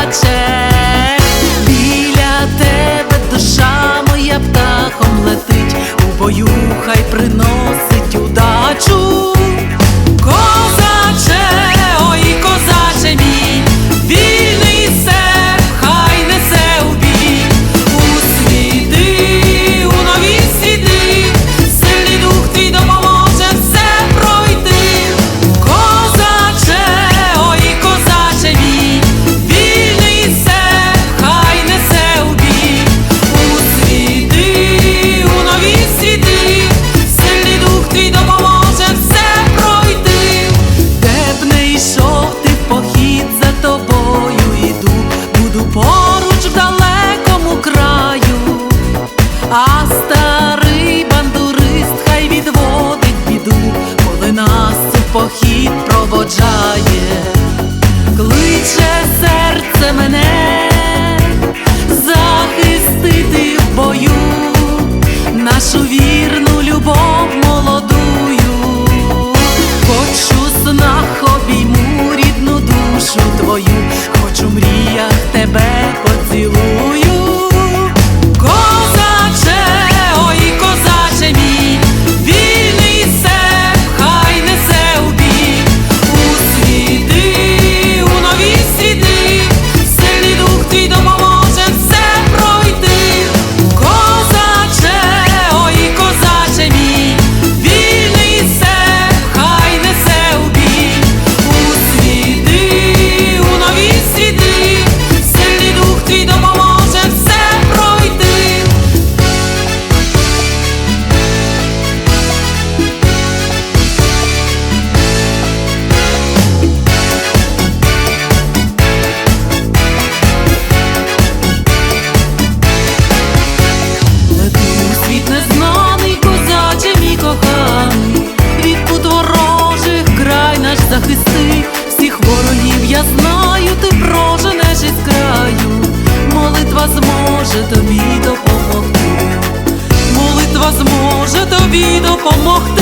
плаче, біля тебе душа моя птахом летить, у бою хай приносить удачу. а старий бандурист хай відводить біду, коли нас цей похід проводжає. допомогти,